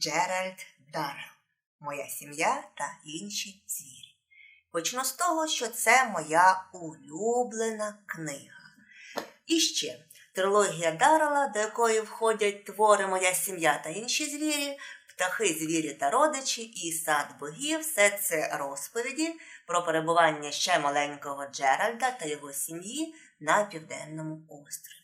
Джеральд Даррелл. Моя сім'я та інші звірі. Почну з того, що це моя улюблена книга. І ще трилогія Даррелла, до якої входять твори Моя сім'я та інші звірі, птахи, звірі та родичі і сад богів все це розповіді про перебування ще маленького Джеральда та його сім'ї на південному острові.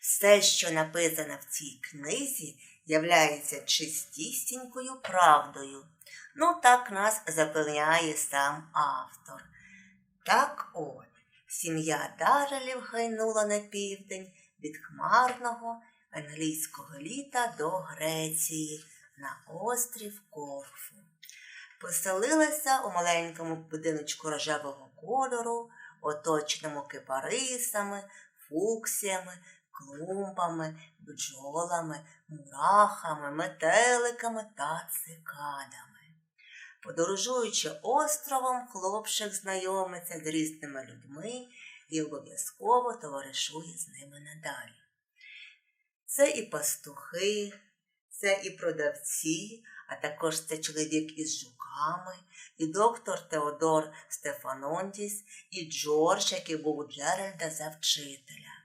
Все, що написано в цій книзі, являється чистісінькою правдою. Ну, так нас запевняє сам автор. Так от, сім'я Дарелів гайнула на південь від хмарного англійського літа до Греції на острів Корфу. Поселилася у маленькому будиночку рожевого кольору, оточеному кипарисами, фуксіями, клумбами, бджолами, мурахами, метеликами та цикадами. Подорожуючи островом, хлопчик знайомиться з різними людьми і обов'язково товаришує з ними надалі. Це і пастухи, це і продавці, а також це чоловік із жуками, і доктор Теодор Стефанондіс, і Джордж, який був у Джеральда за вчителя.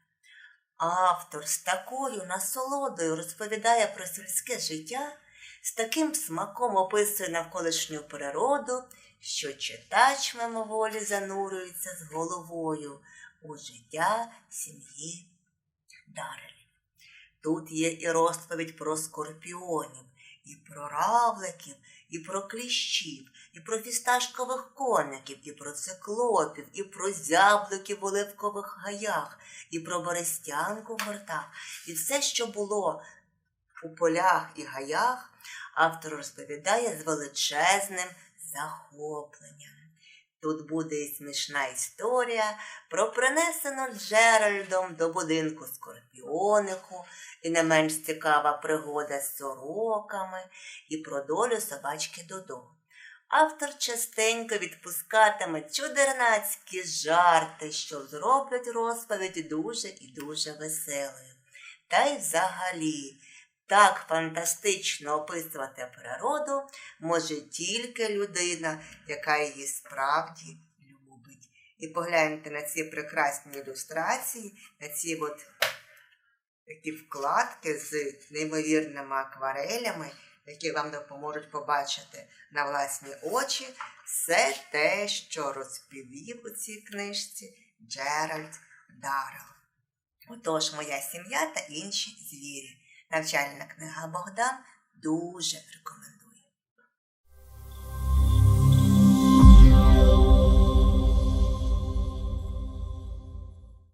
Автор з такою насолодою розповідає про сільське життя, з таким смаком описує навколишню природу, що читач мимоволі занурюється з головою у життя сім'ї Дарелів. Тут є і розповідь про скорпіонів, і про равликів, і про кліщів, і про фісташкових коників, і про циклопів, і про зябликів в оливкових гаях, і про берестянку в гортах, і все, що було у полях і гаях, автор розповідає з величезним захопленням. Тут буде і смішна історія про принесену Джеральдом до будинку скорпіонику, і не менш цікава пригода з сороками, і про долю собачки Додо. Автор частенько відпускатиме чудернацькі жарти, що зроблять розповідь дуже і дуже веселою. Та й взагалі. Так фантастично описувати природу може тільки людина, яка її справді любить. І погляньте на ці прекрасні ілюстрації, на ці от такі вкладки з неймовірними акварелями, які вам допоможуть побачити на власні очі все те, що розповів у цій книжці Джеральд Даррелл. Отож, моя сім'я та інші звірі. Навчальна книга Богдан дуже рекомендую.